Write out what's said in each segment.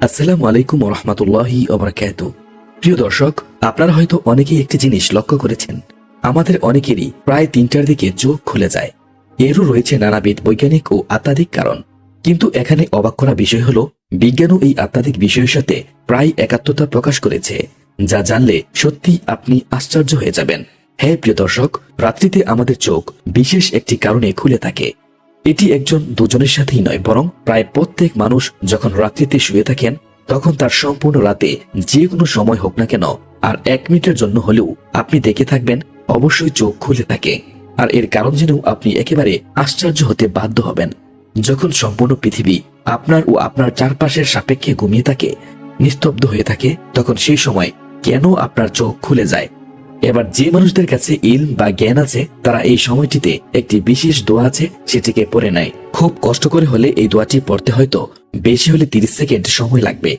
আসসালামু আলাইকুম রহমতুল্লাহি ওবরাকাত। প্রিয় দর্শক, আপনারা হয়তো অনেকেই একটি জিনিস লক্ষ্য করেছেন। আমাদের অনেকেরই প্রায় তিনটার দিকে চোখ খুলে যায়। এরও রয়েছে নানাবিধ বৈজ্ঞানিক ও আত্মাধিক কারণ। কিন্তু এখানে অবাক করা বিষয় হলো, বিজ্ঞানও এই আত্মাধিক বিষয়ের সাথে প্রায় একাত্মতা প্রকাশ করেছে, যা জানলে সত্যি আপনি আশ্চর্য হয়ে যাবেন। হ্যাঁ প্রিয় দর্শক, রাত্রিতে আমাদের চোখ বিশেষ একটি কারণে খুলে থাকে। এটি একজন দুজনের সাথেই নয়, বরং প্রায় প্রত্যেক মানুষ যখন রাত্রিতে শুয়ে থাকেন, তখন তার সম্পূর্ণ রাতে যে কোনো সময় হোক না কেন, আর এক মিনিটের জন্য হলেও আপনি দেখে থাকবেন, অবশ্যই চোখ খুলে থাকে। আর এর কারণ জেনেও আপনি একেবারে আশ্চর্য হতে বাধ্য হবেন। যখন সম্পূর্ণ পৃথিবী আপনার ও আপনার চারপাশের সাপেক্ষে ঘুমিয়ে থাকে, নিস্তব্ধ হয়ে থাকে, তখন সেই সময় কেন আপনার চোখ খুলে যায়? এবার যে মানুষদের কাছে ইলম বা জ্ঞান আছে, তারা এই সময়টিতে একটি বিশেষ দোয়া আছে, সেটিকে পড়ে নেয়। খুব কষ্ট করে হলে এই দোয়াটি পড়তে হয়তো বেশি হলে তিরিশ সেকেন্ড সময় লাগবে।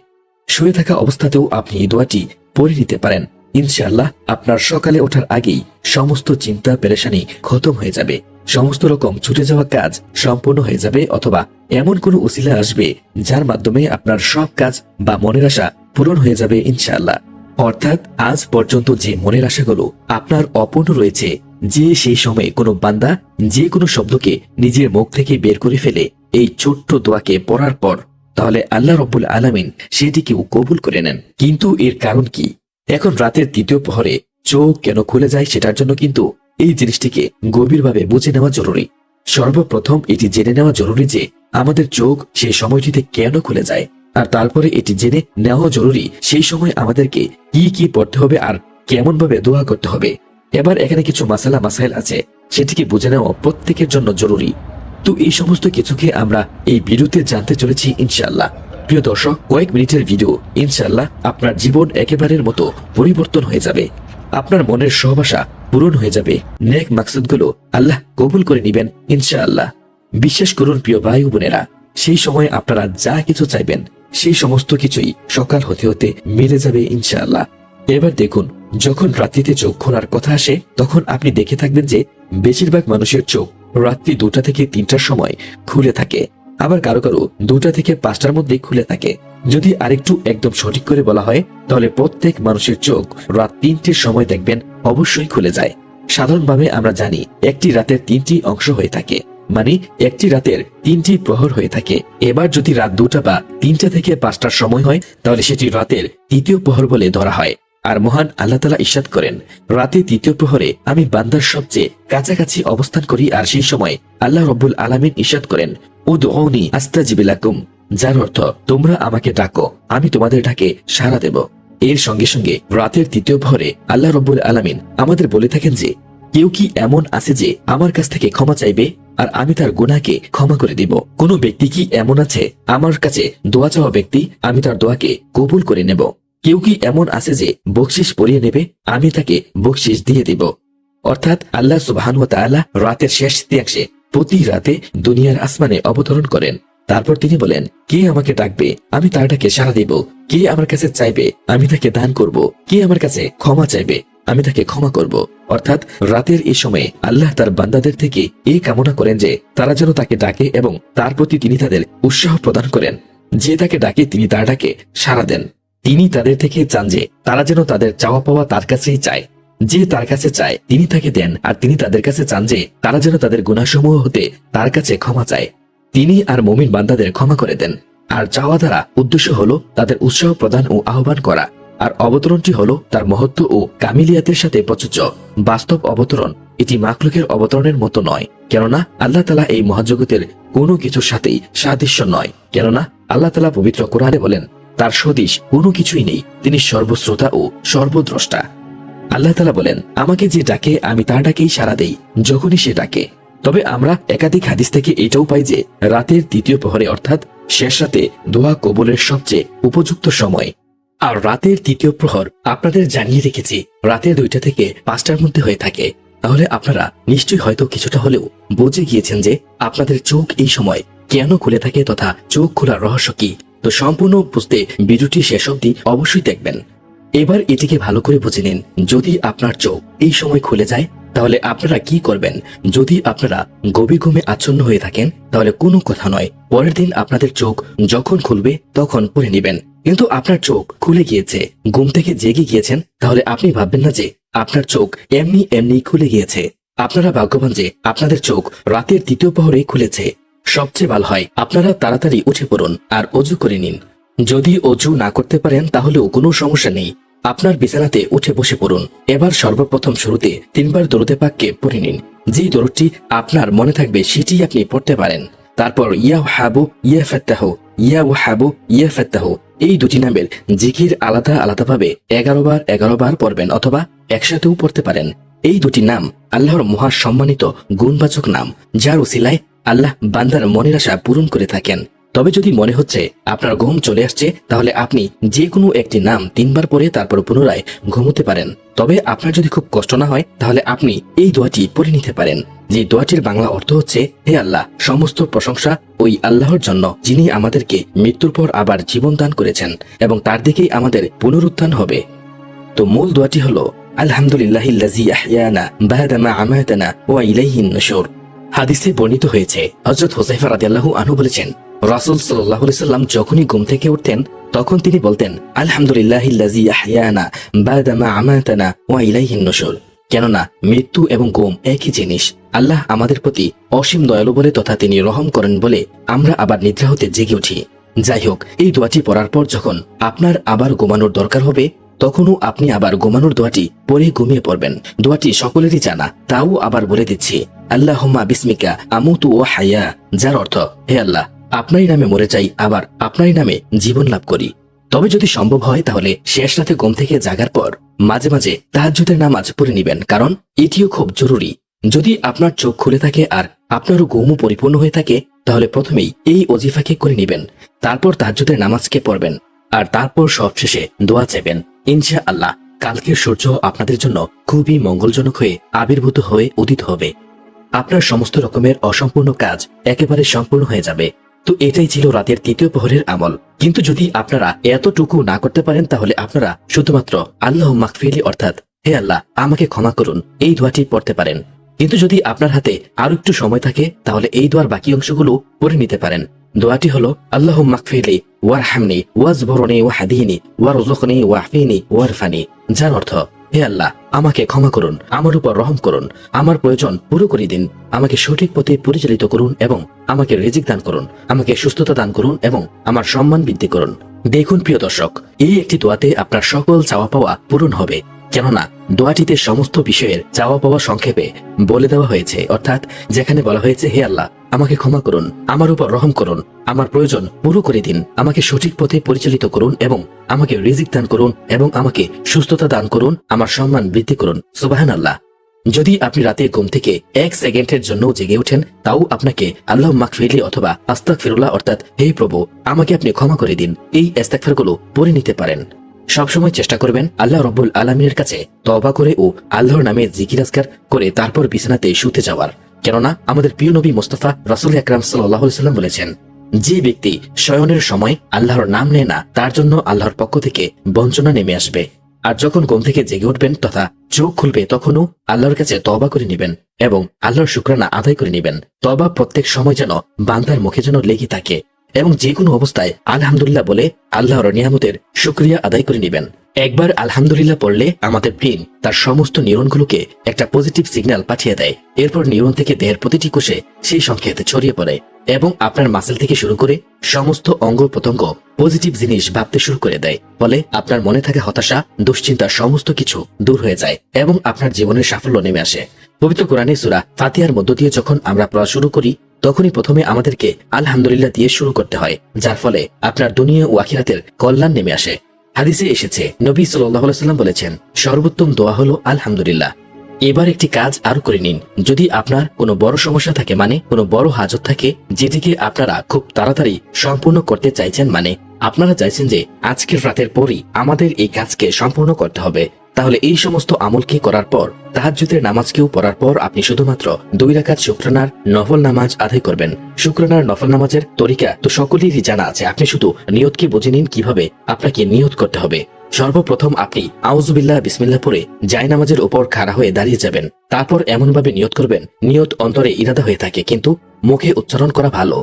শুয়ে থাকা অবস্থাতেও আপনি এই দোয়াটি পড়ে নিতে পারেন। ইনশাআল্লাহ, আপনার সকালে ওঠার আগেই সমস্ত চিন্তা, পেরেশানি খতম হয়ে যাবে। সমস্ত রকম ছুটে যাওয়া কাজ সম্পূর্ণ হয়ে যাবে অথবা এমন কোনো উসিলা আসবে, যার মাধ্যমে আপনার সব কাজ বা মনের আশা পূরণ হয়ে যাবে ইনশাআল্লাহ। অর্থাৎ আজ পর্যন্ত যে মনের আশাগুলো আপনার অপূর্ণ রয়েছে, যে সেই সময়ে কোনো বান্দা যে কোনো শব্দকে নিজের মুখ থেকে বের করে ফেলে এই ছোট্ট দোয়াকে পড়ার পর, তাহলে আল্লাহ রব্বুল আলামিন সেটিকেও কবুল করে নেন। কিন্তু এর কারণ কি? এখন রাতের তৃতীয় প্রহরে চোখ কেন খুলে যায় সেটার জন্য কিন্তু এই জিনিসটিকে গভীরভাবে বুঝে নেওয়া জরুরি। সর্বপ্রথম এটি জেনে নেওয়া জরুরি যে আমাদের চোখ সেই সময়টিতে কেন খুলে যায়। আর তারপরে এটি জেনে নেওয়া জরুরি, সেই সময় আমাদেরকে কি কি পড়তে হবে আর কেমন ভাবে দোয়া করতে হবে। এবার এখানে কিছু মাসালা মাসাইল আছে, সেটিকে বুঝে নেওয়া প্রত্যেকের জন্য জরুরি। তো এই সমস্ত কিছুকে আমরা এই ভিডিওতে জানতে চলেছি ইনশাআল্লাহ। প্রিয় দর্শক, কয়েক মিনিটের ভিডিও, ইনশাআল্লাহ আপনার জীবন একেবারের মতো পরিবর্তন হয়ে যাবে। আপনার মনের সহবাসা পূরণ হয়ে যাবে। নেক মাকসুদগুলো আল্লাহ কবুল করে নিবেন ইনশাআল্লাহ। বিশ্বাস করুন প্রিয় ভাই বোনেরা, সেই সময় আপনারা যা কিছু চাইবেন সেই সমস্ত কিছুই সকাল হতে হতে মিলে যাবে ইনশাআল্লাহ। এবার দেখুন, যখন রাত্রিতে চোখ খোলার কথা আসে, তখন আপনি দেখে থাকবেন যে বেশিরভাগ মানুষের চোখ রাত্রি দুটা থেকে তিনটার সময় খুলে থাকে। আবার কারও কারও দুটা থেকে পাঁচটার মধ্যে খুলে থাকে। যদি আরেকটু একদম সঠিক করে বলা হয়, তাহলে প্রত্যেক মানুষের চোখ রাত তিনটের সময় দেখবেন অবশ্যই খুলে যায়। সাধারণভাবে আমরা জানি, একটি রাতের তিনটি অংশ হয়ে থাকে। মানে একটি রাতের তিনটি প্রহর হয়ে থাকে। এবার যদি রাত দুটা বা তিনটা থেকে পাঁচটার সময় হয়, তাহলে সেটি রাতের তৃতীয় প্রহর বলে ধরা হয়। আর মহান আল্লাহ তালা ইস্বাদ করেন, রাতে তৃতীয় প্রহরে আমি বান্দার সবচেয়ে কাছাকাছি অবস্থান করি, আর সেই সময় আল্লাহ রব্বুল আলামিন ইস্বাদ করেন উদৌনি আস্তাজিবিলাকুম যার অর্থ, তোমরা আমাকে ডাকো, আমি তোমাদের ডাকে সাড়া দেব। এর সঙ্গে সঙ্গে রাতের তৃতীয় প্রহরে আল্লাহ রব্বুল আলামিন আমাদের বলে থাকেন যে, কেউ কি এমন আছে যে আমার কাছ থেকে ক্ষমা চাইবে? আর আমি তার গুনাহকে ক্ষমা করে দিব। কোনো ব্যক্তি কি এমন আছে? আমার কাছে দোয়া চাওয়া ব্যক্তি, আমি তার দোয়াকে কবুল করে নেব। কেউ কি এমন আছে যে বকশিস পরিয়ে নেবে? আমি তাকে বকশিস দিয়ে দিব। অর্থাৎ আল্লাহ সুবাহান তাআলা রাতের শেষ তৃতীয়াংশে প্রতি রাতে দুনিয়ার আসমানে অবতরণ করেন। তারপর তিনি বলেন, কে আমাকে ডাকবে? আমি তার ডাকে সাড়া দিব। কে আমার কাছে চাইবে? আমি তাকে দান করব। কে আমার কাছে ক্ষমা চাইবে? আমি তাকে ক্ষমা করব। অর্থাৎ রাতের এই সময়ে আল্লাহ তার বান্দাদের থেকে এই কামনা করেন যে তারা যেন তাকে ডাকে এবং তার প্রতি তিনি তাদের উৎসাহ প্রদান করেন। যে তাকে ডাকে, তিনি তার ডাকে সাড়া দেন। তিনি তাদের থেকে চান যে তারা যেন তাদের চাওয়া পাওয়া তার কাছেই চায়। যে তার কাছে চায়, তিনি তাকে দেন আর তিনি তাদের কাছে চান যে তারা যেন তাদের গুণাসমূহ হতে তার কাছে ক্ষমা চায়। তিনি আর মমিন বান্দাদের ক্ষমা করে দেন। আর চাওয়া দ্বারা উদ্দেশ্য হলো তাদের উৎসাহ প্রদান ও আহ্বান করা। আর অবতরণটি হলো তার মহত্ব ও কামিলিয়াতের সাথে প্রযোজ্য। বাস্তব অবতরণ এটি মাকলুকের অবতরণের মতো নয়, কেননা আল্লাহ তালা এই মহাজগতের কোনো কিছুর সাথেই সাদৃশ্য নয়। কেননা আল্লাহ তালা পবিত্র কোরআনে বলেন, তার সদিশ কোনো কিছুই নেই, তিনি সর্বশ্রোতা ও সর্বদ্রষ্টা। আল্লাহ তালা বলেন, আমাকে যে ডাকে, আমি তার ডাকেই সাড়া দেই, যখনই সে ডাকে। তবে আমরা একাধিক হাদিস থেকে এটাও পাই যে, রাতের তৃতীয় প্রহরে অর্থাৎ শেষ রাতে দোয়া কবুলের সবচেয়ে উপযুক্ত সময় আর রাতের তৃতীয় প্রহর আপনাদের জানিয়ে রেখেছি, রাতে দুইটা থেকে পাঁচটার মধ্যে হয়ে থাকে। তাহলে আপনারা নিশ্চয়ই হয়তো কিছুটা হলেও বুঝে গিয়েছেন যে আপনাদের চোখ এই সময় কেন খুলে থাকে তথা চোখ খোলার রহস্য কি। তো সম্পূর্ণ বুঝতে ভিডিওটি শেষ অবধি অবশ্যই দেখবেন। এবার এটিকে ভালো করে বুঝে নিন, যদি আপনার চোখ এই সময় খুলে যায়, তাহলে আপনারা কি করবেন? যদি আপনারা গভীর ঘুমে আচ্ছন্ন হয়ে থাকেন, তাহলে কোনো কথা নয়। পরের দিন আপনাদের চোখ যখন খুলবে, তখন পড়ে নেবেন। কিন্তু আপনার চোখ খুলে গিয়েছে। ঘুম থেকে জেগে গিয়েছেন, তাহলে আপনি ভাববেন না যে আপনার চোখ এমনি এমনি খুলে গিয়েছে। আপনারা ভাগ্যবান যে আপনাদের চোখ রাতের দ্বিতীয় প্রহরে খুলেছে। সবচেয়ে ভালো হয়, আপনারা তাড়াতাড়ি উঠে পড়ুন আর অজু করে নিন। যদি অজু না করতে পারেন, তাহলেও কোনো সমস্যা নেই। আপনার বিছানাতে উঠে বসে পড়ুন। এবার সর্বপ্রথম শুরুতে তিনবার দরুদে পাককে পড়ে নিন। যেই দরুদটি আপনার মনে থাকবে সেটি আপনি পড়তে পারেন। তারপর ইয়া হাবু ইয়া ফাত্তাহ ইয়া হাবু ইয়া ফাত্তাহ। এই দুটি নামের জিকির আলাদা আলাদাভাবে এগারো বার এগারো বার পড়বেন অথবা একসাথেও পড়তে পারেন। এই দুটি নাম আল্লাহর মহা সম্মানিত গুণবাচক নাম, যার উসিলায় আল্লাহ বান্দার মনের আশা পূরণ করে থাকেন। তবে যদি মনে হচ্ছে আপনার ঘুম চলে আসছে, তাহলে আপনি যে কোনো একটি নাম তিনবার পরে তারপর পুনরায় ঘুমোতে পারেন। তবে আপনার যদি খুব কষ্ট না হয়, তাহলে আপনি এই দোয়াটি পড়ে নিতে পারেন। যে দোয়াটির বাংলা অর্থ হচ্ছে, হে আল্লাহ, সমস্ত প্রশংসা ওই আল্লাহর জন্য, যিনি আমাদেরকে মৃত্যুর পর আবার জীবন দান করেছেন এবং তার দিকেই আমাদের পুনরুত্থান হবে। তো মূল দোয়াটি হলো নুশুর হাদিসে বর্ণিত হয়েছে, হযরত হুযায়ফা রাদিয়াল্লাহু আনহু বলেছেন, রাসূল আলাইহি সাল্লাম যখনই ঘুম থেকে উঠতেন, তখন তিনি বলতেন নুশুর। কেননা, মৃত্যু এবং ঘুম একই জিনিস। আল্লাহ আমাদের প্রতি অসীম দয়ালু বলে তথা তিনি রহম করেন বলে আমরা আবার নিদ্রা হতে জেগে উঠি। যাই হোক, এই দোয়াটি পড়ার পর যখন আপনার আবার ঘুমানোর দরকার হবে তখনও আপনি আবার ঘুমানোর দোয়াটি পরে ঘুমিয়ে পড়বেন। দোয়াটি সকলেরই জানা, তাও আবার বলে দিচ্ছি আল্লাহ বিস্মিকা, আমুতু ও হাইয়া যার অর্থ, হে আল্লাহ, আপনারই নামে মরে যাই, আবার আপনারই নামে জীবন লাভ করি। তবে যদি সম্ভব হয়, তাহলে শেষ রাতে ঘুম থেকে জাগার পর মাঝে মাঝে তাহাজ্জুদের নামাজ পড়ে নিবেন, কারণ এটিও খুব জরুরি। যদি আপনার চোখ খুলে থাকে আর আপনারও ঘুমও পরিপূর্ণ হয়ে থাকে, তাহলে প্রথমেই এই অজিফাকে করে নিবেন, তারপর তাহাজ্জুদের নামাজকে পড়বেন, আর তারপর সবশেষে দোয়া চাইবেন। ইনশা আল্লাহ কালকের সূর্য আপনাদের জন্য খুবই মঙ্গলজনক হয়ে আবির্ভূত হয়ে উদিত হবে। আপনার সমস্ত রকমের অসম্পূর্ণ কাজ একেবারে সম্পূর্ণ হয়ে যাবে। তো এটাই ছিল রাতের তৃতীয় প্রহরের আমল। কিন্তু যদি আপনারা এতটুকু না করতে পারেন, তাহলে আপনারা শুধুমাত্র আল্লাহ মাকফিলি অর্থাৎ হে আল্লাহ, আমাকে ক্ষমা করুন, এই দোয়াটি পড়তে পারেন। কিন্তু যদি আপনার হাতে আরও একটু সময় থাকে, তাহলে এই দোয়ার বাকি অংশগুলো পড়ে নিতে পারেন। দোয়াটি হলো আল্লাহ মাকফিলি ওয়ার হামনি ওয়াজ বরণি ওয়া হাদিনি ওয়ার ওয়ারফানি। যার অর্থ, হে আল্লাহ, আমাকে ক্ষমা করুন, আমার উপর রহম করুন, আমার প্রয়োজন পুরো করে দিন, আমাকে সঠিক পথে পরিচালিত করুন এবং আমাকে রেজিক দান করুন, আমাকে সুস্থতা দান করুন এবং আমার সম্মান বৃদ্ধি করুন। দেখুন প্রিয় দর্শক, এই একটি দোয়াতে আপনার সকল চাওয়া পাওয়া পূরণ হবে। কেননা, দোয়াটিতে সমস্ত বিষয়ের চাওয়া পাওয়া সংক্ষেপে বলে দেওয়া হয়েছে, অর্থাৎ যেখানে বলা হয়েছে, হে আল্লাহ আমাকে ক্ষমা করুন, আমার উপর রহম করুন, আমার প্রয়োজন পুরো করে দিন, আমাকে সঠিক পথে পরিচালিত করুন এবং আমাকে রিজিক দান করুন এবং আমাকে সুস্থতা দান করুন, আমার সম্মান বৃদ্ধি করুন। সুবাহান আল্লাহ যদি আপনি রাতে ঘুম থেকে এক সেকেন্ডের জন্য জেগে ওঠেন, তাও আপনাকে আল্লাহ মাকফিলি অথবা আস্তাক ফিরুল্লাহ অর্থাৎ হে প্রভু, আমাকে আপনি ক্ষমা করে দিন, এই গুলো পড়ে নিতে পারেন। সবসময় চেষ্টা করবেন আল্লাহ রব্বুল আলমীর কাছে তবা করে ও আল্লাহর নামে জিকিরাজগার করে তারপর বিছানাতে শুতে যাওয়ার। কেননা আমাদের প্রিয় নবী মোস্তফা রাসুল আকরাম সাল্লাম বলেছেন, যে ব্যক্তি শয়নের সময় আল্লাহর নাম নেয় না, তার জন্য আল্লাহর পক্ষ থেকে বঞ্চনা নেমে আসবে। আর যখন ঘুম থেকে জেগে উঠবেন তথা চোখ খুলবে, তখনও আল্লাহর কাছে তবা করে নেবেন এবং আল্লাহর শুক্রানা আদায় করে নেবেন। তবা প্রত্যেক সময় যেন বান্দার মুখে যেন লেগে থাকে এবং যে কোনো অবস্থায় আলহামদুলিল্লাহ বলে আল্লাহর নিয়ামতের শুক্রিয়া আদায় করে নেবেন। একবার আলহামদুলিল্লাহ পড়লে আমাদের ব্রেন তার সমস্ত নিউরনগুলোকে একটা পজিটিভ সিগন্যাল পাঠিয়ে দেয়। এরপর নিউরন থেকে দেহের প্রতিটি কোষে সেই সংকেত ছড়িয়ে পড়ে এবং আপনার মাসেল থেকে শুরু করে সমস্ত অঙ্গ প্রত্যঙ্গ পজিটিভ জিনিস ভাবতে শুরু করে দেয়। ফলে আপনার মনে থাকা হতাশা, দুশ্চিন্তা সমস্ত কিছু দূর হয়ে যায় এবং আপনার জীবনের সাফল্য নেমে আসে। পবিত্র কোরআনে সুরা ফাতিহার মধ্য দিয়ে যখন আমরা পড়া শুরু করি, তখনই প্রথমে আমাদেরকে আলহামদুলিল্লাহ দিয়ে শুরু করতে হয়, যার ফলে আপনার দুনিয়া ও আখিরাতের কল্যাণ নেমে আসে। হাদিসে এসেছে, নবী সাল্লাম বলেছেন, সর্বোত্তম দোয়া হলো আলহামদুলিল্লাহ। এবার একটি কাজ আরও করে নিন। যদি আপনার কোনো বড় সমস্যা থাকে মানে কোনো বড় হাজত থাকে, যেটিকে আপনারা খুব তাড়াতাড়ি সম্পূর্ণ করতে চাইছেন মানে আপনারা চাইছেন যে আজকের রাতের পরই আমাদের এই কাজকে সম্পূর্ণ করতে হবে। তাহলে এই সমস্ত আমলকে করার পর, তাহাজ্জুদের নামাজকেও পড়ার পর আপনি শুধুমাত্র দুই রাকাত শুক্রানার নফল নামাজ আদায় করবেন। শুক্রানার নফল নামাজের তরিকা তো সকলেরই জানা আছে। আপনি শুধু নিয়তকে বুঝে নিন কীভাবে আপনাকে নিয়ত করতে হবে। সর্বপ্রথম আপনি আউজুবিল্লাহ বিসমিল্লাহ পরে জায় নামাজের উপর খাড়া হয়ে দাঁড়িয়ে যাবেন। তারপর এমনভাবে নিয়ত করবেন, নিয়ত অন্তরে ইরাদা হয়ে থাকে, কিন্তু মুখে উচ্চারণ করা ভালো।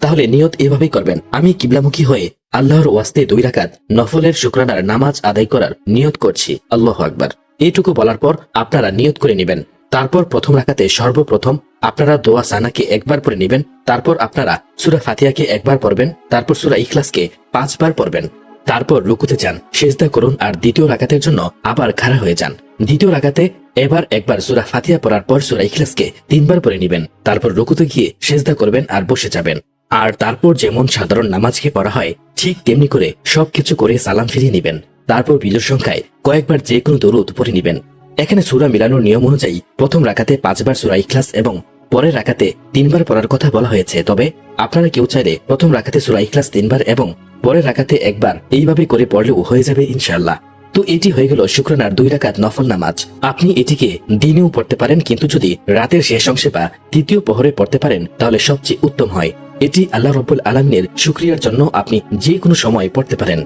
তাহলে নিয়ত এভাবেই করবেন, আমি কিবলামুখী হয়ে আল্লাহর ওয়াস্তে দুই রাকাত নফলের শুক্রানার নামাজ আদায় করার নিয়ত করছি। আল্লাহ আকবার। এইটুকু বলার পর আপনারা নিয়ত করে নেবেন। তারপর প্রথম রাকাতে সর্বপ্রথম আপনারা দোয়া সানাকে একবার পরে নেবেন। তারপর আপনারা সুরা ফাতিহাকে একবার পড়বেন। তারপর সুরা ইখলাসকে পাঁচবার পড়বেন। তারপর রুকুতে যান, সেজদা করুন আর দ্বিতীয় রাকাতের জন্য আবার খাড়া হয়ে যান। দ্বিতীয় রাকাতে এবার একবার সুরা ফাতিয়া পড়ার পর সুরা ইখলাসকে তিনবার পরে নেবেন। তারপর রুকুতে গিয়ে সেজদা করবেন আর বসে যাবেন। আর তারপর যেমন সাধারণ নামাজকে পড়া হয়, ঠিক তেমনি করে সবকিছু করে সালাম ফিরিয়ে নেবেন। তারপর বিজয় সংখ্যায় কয়েকবার যে কোনো দরুদ পড়ে নেবেন। এখানে সুরা মিলানোর নিয়ম অনুযায়ী প্রথম রাখাতে পাঁচবার সুরা ইখলাস এবং পরের রাখাতে তিনবার পড়ার কথা বলা হয়েছে। তবে আপনারা কেউ চাইলে প্রথম রাখাতে সুরা ইখলাস তিনবার এবং পরের রাখাতে একবার এইভাবে করে পড়লেও হয়ে যাবে ইনশাল্লাহ তো এটি হয়ে গেল শুক্রানার দুই রাকাত নফল নামাজ। আপনি এটিকে দিনেও পড়তে পারেন, কিন্তু যদি রাতের শেষ অংশে বা তৃতীয় প্রহরে পড়তে পারেন, তাহলে সবচেয়ে উত্তম হয়। এটি আল্লাহ রব্বুল আলমিনের শুক্রিয়ার জন্য আপনি যে কোনো সময় পড়তে পারেন।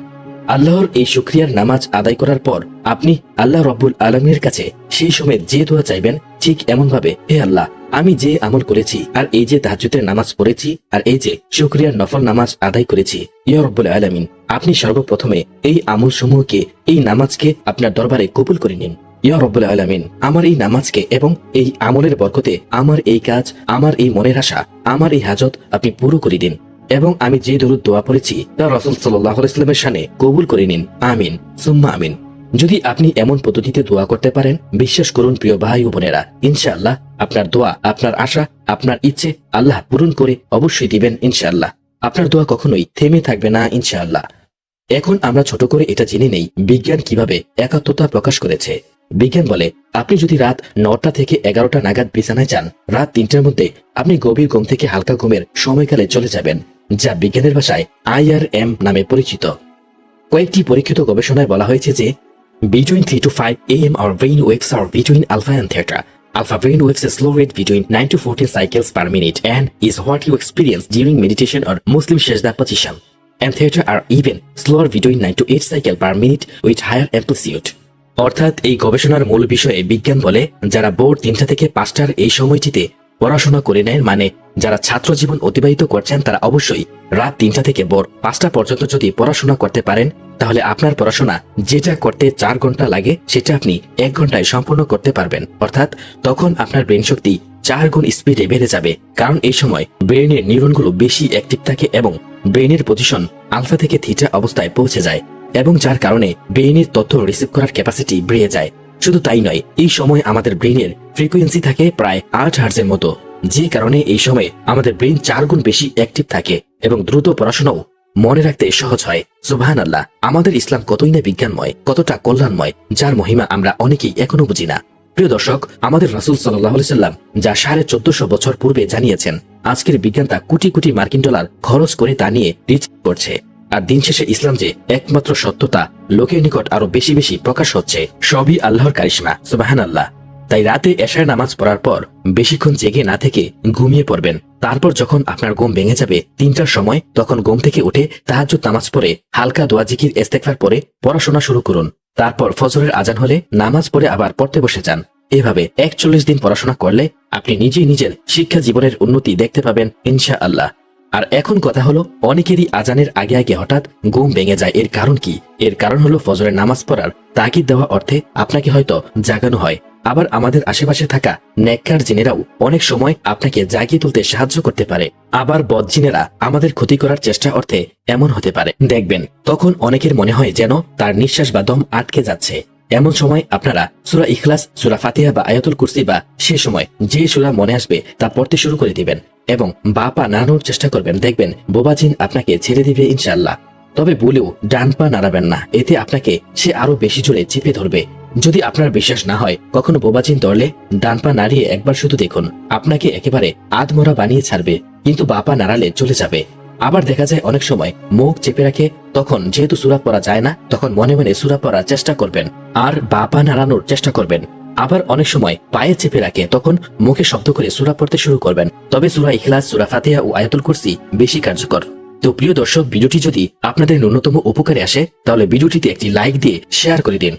আল্লাহর এই শুক্রিয়ার নামাজ আদায় করার পর আপনি আল্লাহ রব্বুল আলমীর কাছে সেই সময় যে দোয়া চাইবেন, ঠিক এমন ভাবে হে আল্লাহ আমি যে আমল করেছি, আর এই যে তাহাজুদের নামাজ পড়েছি, আর এই যে শুক্রিয়ার নফল নামাজ আদায় করেছি, ইয়া রব্বুল আলমিন, আপনি সর্বপ্রথমে এই আমল সমূহকে এই নামাজকে আপনার দরবারে কবুল করে নিন। ইয়া রব্বুল আলমিন, আমার এই নামাজকে এবং এই আমলের বরকতে আমার এই কাজ, আমার এই মনের আশা, আমার এই হাজত আপনি পুরো করে দিন। এবং আমি যে দরুদ দোয়া পড়েছি, তা রসুল সাল্লাহ ইসলামের সানে কবুল করে নিন। আমিন, সুম্মা আমিন। যদি আপনি এমন পদ্ধতিতে দোয়া করতে পারেন, বিশ্বাস করুন প্রিয় ভাই ও বোনেরা, ইনশাআল্লাহ আপনার দোয়া, আপনার আশা, আপনার ইচ্ছে আল্লাহ পূরণ করে অবশ্যই দিবেন ইনশাআল্লাহ। আপনার দোয়া কখনোই থেমে থাকবে না ইনশাআল্লাহ। এখন আমরা ছোট করে এটা জেনে নেই, বিজ্ঞান কীভাবে একাত্মতা প্রকাশ করেছে। বিজ্ঞান বলে, আপনি যদি রাত নটা থেকে এগারোটা নাগাদ বিছানায় যান, রাত তিনটার মধ্যে আপনি গভীর ঘুম থেকে হালকা ঘুমের সময়কালে চলে যাবেন, যা বিজ্ঞানের ভাষায় আইআরএম নামে পরিচিত। কয়েকটি পরীক্ষিত গবেষণায় বলা হয়েছে যে between 3 to 5 a.m. our brain wakes are between alpha and theta. Alpha brain wakes a slow rate between 9 to 14 cycles per minute and is what you experience during meditation or Muslim sajda position. And theta are even slower between 9 to 8 cycle per minute with higher amplitude. অর্থাৎ এই গবেষণার মূল বিষয়ে বিজ্ঞান বলে যারা ভোর তিনটা থেকে পাঁচটার এই সময়টিতে পড়াশোনা করে নেন মানে যারা ছাত্র জীবন অতিবাহিত করছেন তারা অবশ্যই রাত তিনটা থেকে ভোর পাঁচটা পর্যন্ত যদি পড়াশোনা করতে পারেন তাহলে আপনার পড়াশোনা যেটা করতে চার ঘণ্টা লাগে, সেটা আপনি এক ঘন্টায় সম্পূর্ণ করতে পারবেন। অর্থাৎ তখন আপনার ব্রেন শক্তি চার গুণ স্পিডে বেড়ে যাবে। কারণ এই সময় ব্রেনের নিউরনগুলো বেশি অ্যাক্টিভ থাকে এবং ব্রেনের পজিশন আলফা থেকে থিটা অবস্থায় পৌঁছে যায় এবং যার কারণে ব্রেনের তথ্য রিসিভ করার ক্যাপাসিটি বেড়ে যায়। শুধু তাই নয়, এই সময় আমাদের ব্রেনের ফ্রিকোয়েন্সি থাকে প্রায় আট হার্জের মতো। যে কারণে এই সময় আমাদের ব্রেন চার গুণ বেশি অ্যাক্টিভ থাকে এবং দ্রুত পড়াশোনাও মনে রাখতে সহজ হয়। সুবাহান আল্লাহ আমাদের ইসলাম কতই না বিজ্ঞানময়, কতটা কল্যাণময়, যার মহিমা আমরা অনেকেই এখনও বুঝি না। প্রিয় দর্শক, আমাদের রাসুল সাল্লাহ সাল্লাম যা সাড়ে চোদ্দশো বছর পূর্বে জানিয়েছেন, আজকের বিজ্ঞান তা কোটি কোটি মার্কিন ডলার খরচ করে তা নিয়ে রিচ করছে। আর দিন শেষে ইসলাম যে একমাত্র সত্যতা, লোকের নিকট আরও বেশি বেশি প্রকাশ হচ্ছে, সবই আল্লাহর কারিশমা সুবাহান আল্লাহ তাই রাতে এশার নামাজ পড়ার পর বেশিক্ষণ জেগে না থেকে ঘুমিয়ে পড়বেন। তারপর যখন আপনার ঘুম ভেঙে যাবে তিনটার সময়, তখন ঘুম থেকে উঠে তাহাজ্জুদ নামাজ পড়ে হালকা দোয়া জিকির ইস্তেকফার পরে পড়াশোনা শুরু করুন। তারপর ফজরের আজান হলে নামাজ পড়ে আবার পড়তে বসে যান। এভাবে একচল্লিশ দিন পড়াশোনা করলে আপনি নিজেই নিজের শিক্ষা জীবনের উন্নতি দেখতে পাবেন ইনশা আল্লাহ আর এখন কথা হলো, অনেকেরই আজানের আগে আগে হঠাৎ ঘুম ভেঙে যায়। এর কারণ কি? এর কারণ হলো ফজরের নামাজ পড়ার তাগিদ দেওয়া অর্থে আপনাকে হয়তো জাগানো হয়। আবার আমাদের আশেপাশে থাকা নেককার জিনেরাও অনেক সময় আপনাকে জাগিয়ে তুলতে সাহায্য করতে পারে। আবার বদজিনেরা আমাদের ক্ষতি করার চেষ্টা অর্থে এমন হতে পারে। দেখবেন, তখন অনেকের মনে হয় যেন তার নিঃশ্বাস বা দম আটকে যাচ্ছে। এমন সময় আপনারা সুরা ইখলাস, সুরা ফাতিহা বা আয়াতুল কুরসি বা সে সময় যে সুরা মনে আসবে তা পড়তে শুরু করে দিবেন এবং বা পা নাড়ানোর চেষ্টা করবেন। দেখবেন বোবাজিন আপনাকে ছেড়ে দিবে ইনশাল্লাহ তবে বলেও ডান পা নাড়াবেন না। এতে আপনাকে সে আরও বেশি জোরে চেপে ধরবে। যদি আপনার বিশ্বাস না হয়, কখনো বোবাচিন ধরলে ডান পা নাড়িয়ে একবার শুধু দেখুন। আপনাকে একেবারে আধমরা বানিয়ে ছাড়বে, কিন্তু বাপা নাড়ালে চলে যাবে। আবার দেখা যায় অনেক সময় মুখ চেপে রাখে, তখন যেহেতু সুরা পরা যায় না, তখন মনে মনে সুরা পড়ার চেষ্টা করবেন। আর বাপা নাড়ানোর চেষ্টা করবেন। আবার অনেক সময় পায়ে চেপে রাখে, তখন মুখে শব্দ করে সুরা পড়তে শুরু করবেন। তবে সুরা ইখলাস, সুরা ফাতিহা ও আয়াতুল কুরসি বেশি কার্যকর। তো প্রিয় দর্শক, ভিডিওটি যদি আপনাদের ন্যূনতম উপকারে আসে, তাহলে ভিডিওটিতে একটি লাইক দিয়ে শেয়ার করে দিন।